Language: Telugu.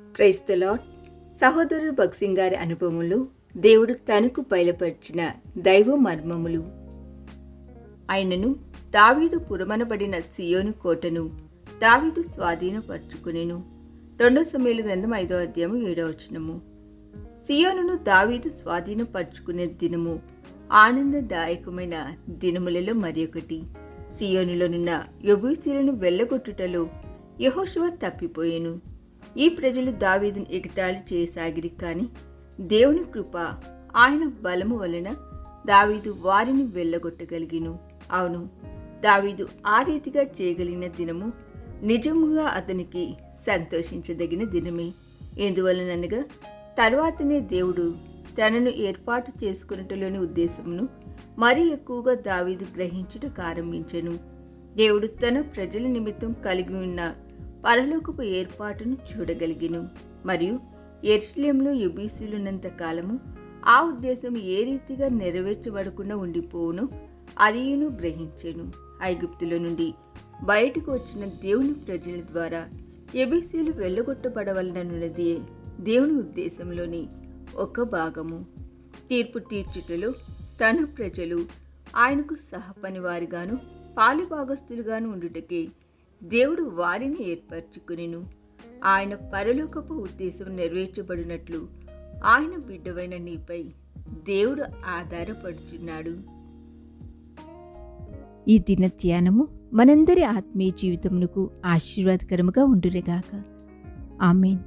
క్రైస్తలాడ్ సహోదరుడు భక్సింగ్ గారి అనుభవములు దేవుడు తనకు బయలుపరిచిన దైవ మర్మములు. ఆయనను దావీదు పురమనబడిన సియోను కోటను దావీదు స్వాధీనపరుచుకునేను. రెండో సమయాల గ్రంథం ఐదో అధ్యాయం ఏడో వచనము. సియోనును దావీదు స్వాధీనపరుచుకునే దినము ఆనందదాయకమైన దినములలో మరొకటి సియోనులోనున్న యబూసీలను వెళ్ళగొట్టుటలో యహోశివ తప్పిపోయెను. ఈ ప్రజలు దావీదును ఎగతాళి చేయసాగిరి కానీ దేవుని కృప ఆయన బలము వలన దావీదు వారిని వెళ్ళగొట్టగలిగిను. అవును దావీదు ఆ రీతిగా చేయగలిగిన దినము నిజముగా అతనికి సంతోషించదగిన దినమే. ఎందువలననగా తర్వాతనే దేవుడు తనను ఏర్పాటు చేసుకున్నట్టులోని ఉద్దేశమును మరీ ఎక్కువగా దావీదు గ్రహించుట ప్రారంభించెను. దేవుడు తన ప్రజల నిమిత్తం కలిగి ఉన్న పరలోకపు ఏర్పాటును చూడగలిగిను. మరియు ఎర్షలేంలో యుబీసీలున్నంత కాలము ఆ ఉద్దేశం ఏ రీతిగా నెరవేర్చబడకుండా ఉండిపోవును అదియును గ్రహించెను. ఐగుప్తుల నుండి బయటకు వచ్చిన దేవుని ప్రజల ద్వారా ఎబీసీలు వెళ్ళగొట్టబడవలనన్నది దేవుని ఉద్దేశంలోని ఒక భాగము. తీర్పు తీర్చుటలో తన ప్రజలు ఆయనకు సహపనివారిగాను పాలిభాగస్తులుగాను ఉండుటకే దేవుడు వారిని ఏర్పరచుకునిను. ఆయన పరలోకపు ఉద్దేశం నెరవేర్చబడినట్లు ఆయన బిడ్డవైన నీపై దేవుడు ఆధారపడుచున్నాడు. ఈ దిన ధ్యానము మనందరి ఆత్మీయ జీవితమునకు ఆశీర్వాదకరముగా ఉండునుగాక. ఆమెన్.